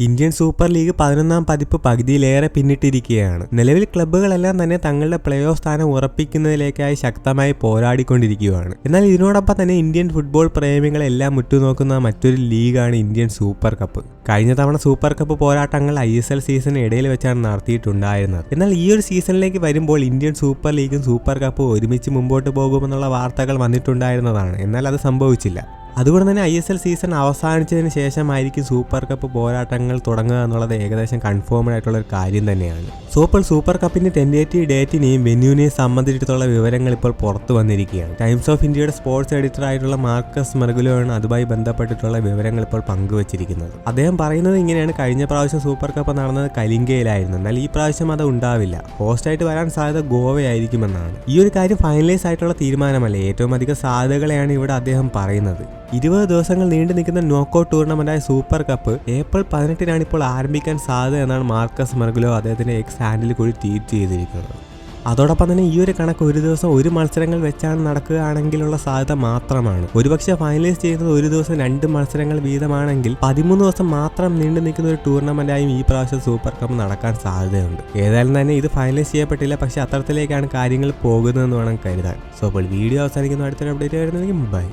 Indian super league പതിനൊന്നാം പതിപ്പ് പകുതിയിലേറെ പിന്നിട്ടിരിക്കുകയാണ്. നിലവിൽ ക്ലബ്ബുകളെല്ലാം തന്നെ തങ്ങളുടെ പ്ലേ ഓഫ് സ്ഥാനം ഉറപ്പിക്കുന്നതിലേക്കായി ശക്തമായി പോരാടിക്കൊണ്ടിരിക്കുകയാണ്. എന്നാൽ ഇതിനോടൊപ്പം തന്നെ ഇന്ത്യൻ ഫുട്ബോൾ പ്രേമികളെല്ലാം ഉറ്റുനോക്കുന്ന മറ്റൊരു ലീഗാണ് ഇന്ത്യൻ സൂപ്പർ കപ്പ്. കഴിഞ്ഞ തവണ സൂപ്പർ കപ്പ് പോരാട്ടങ്ങൾ ഐ എസ് എൽ സീസണിന് ഇടയിൽ വെച്ചാണ് നടത്തിയിട്ടുണ്ടായിരുന്നത്. എന്നാൽ ഈ ഒരു സീസണിലേക്ക് വരുമ്പോൾ ഇന്ത്യൻ സൂപ്പർ ലീഗും സൂപ്പർ കപ്പും ഒരുമിച്ച് മുമ്പോട്ട് പോകുമെന്നുള്ള വാർത്തകൾ വന്നിട്ടുണ്ടായിരുന്നതാണ്. എന്നാൽ അത് സംഭവിച്ചില്ല. അതുകൊണ്ട് തന്നെ ഐ എസ് എൽ സീസൺ അവസാനിച്ചതിന് ശേഷമായിരിക്കും സൂപ്പർ കപ്പ് പോരാട്ടങ്ങൾ തുടങ്ങുക എന്നുള്ളത് ഏകദേശം കൺഫേംഡ് ആയിട്ടുള്ള ഒരു കാര്യം തന്നെയാണ്. സോ ഇപ്പോൾ സൂപ്പർ കപ്പിന്റെ ടെൻഡേറ്റീവ് ഡേറ്റിനെയും വെന്യൂവിനെയും സംബന്ധിച്ചിട്ടുള്ള വിവരങ്ങൾ ഇപ്പോൾ പുറത്തു വന്നിരിക്കുകയാണ്. ടൈംസ് ഓഫ് ഇന്ത്യയുടെ സ്പോർട്സ് എഡിറ്റർ ആയിട്ടുള്ള മാർക്കസ് മെർഗുലോയാണ് അതുമായി ബന്ധപ്പെട്ടിട്ടുള്ള വിവരങ്ങൾ ഇപ്പോൾ പങ്കുവച്ചിരിക്കുന്നത്. അദ്ദേഹം പറയുന്നത് ഇങ്ങനെയാണ്. കഴിഞ്ഞ പ്രാവശ്യം സൂപ്പർ കപ്പ് നടന്നത് കലിംഗയിലായിരുന്നു. എന്നാൽ ഈ പ്രാവശ്യം അത് ഉണ്ടാവില്ല. ഹോസ്റ്റായിട്ട് വരാൻ സാധ്യത ഗോവയായിരിക്കുമെന്നാണ്. ഈ ഒരു കാര്യം ഫൈനലൈസ് ആയിട്ടുള്ള തീരുമാനമല്ല. ഏറ്റവും അധികം സാധ്യതകളെയാണ് ഇവിടെ അദ്ദേഹം പറയുന്നത്. ഇരുപത് ദിവസങ്ങൾ നീണ്ടു നിൽക്കുന്ന നോക്കൌട്ട് ടൂർണമെന്റായ സൂപ്പർ കപ്പ് ഏപ്രിൽ പതിനെട്ടിനാണ് ഇപ്പോൾ ആരംഭിക്കാൻ സാധ്യത എന്നാണ് മാർക്കസ് മെർഗുലോ അദ്ദേഹത്തിന്റെ എക്സ് ഹാൻഡിൽ കൂടി ട്വീറ്റ് ചെയ്തിരിക്കുന്നത്. അതോടൊപ്പം തന്നെ ഈ ഒരു കണക്ക് ഒരു ദിവസം ഒരു മത്സരങ്ങൾ വെച്ചാണ് നടക്കുകയാണെങ്കിലുള്ള സാധ്യത മാത്രമാണ്. ഒരുപക്ഷെ ഫൈനലൈസ് ചെയ്യുന്നത് ഒരു ദിവസം രണ്ട് മത്സരങ്ങൾ വീതമാണെങ്കിൽ പതിമൂന്ന് ദിവസം മാത്രം നീണ്ടു നിൽക്കുന്ന ഒരു ടൂർണമെന്റായും ഈ പ്രാവശ്യം സൂപ്പർ കപ്പ് നടക്കാൻ സാധ്യതയുണ്ട്. ഏതായാലും തന്നെ ഇത് ഫൈനലൈസ് ചെയ്യപ്പെട്ടില്ല പക്ഷെ അത്തരത്തിലേക്കാണ് കാര്യങ്ങൾ പോകുന്നതെന്ന് വേണം കരുതാൻ. സോ അപ്പോൾ വീഡിയോ അവസാനിക്കുന്ന. അടുത്തൊരു അപ്ഡേറ്റ് വരുന്നതെങ്കിൽ ബൈ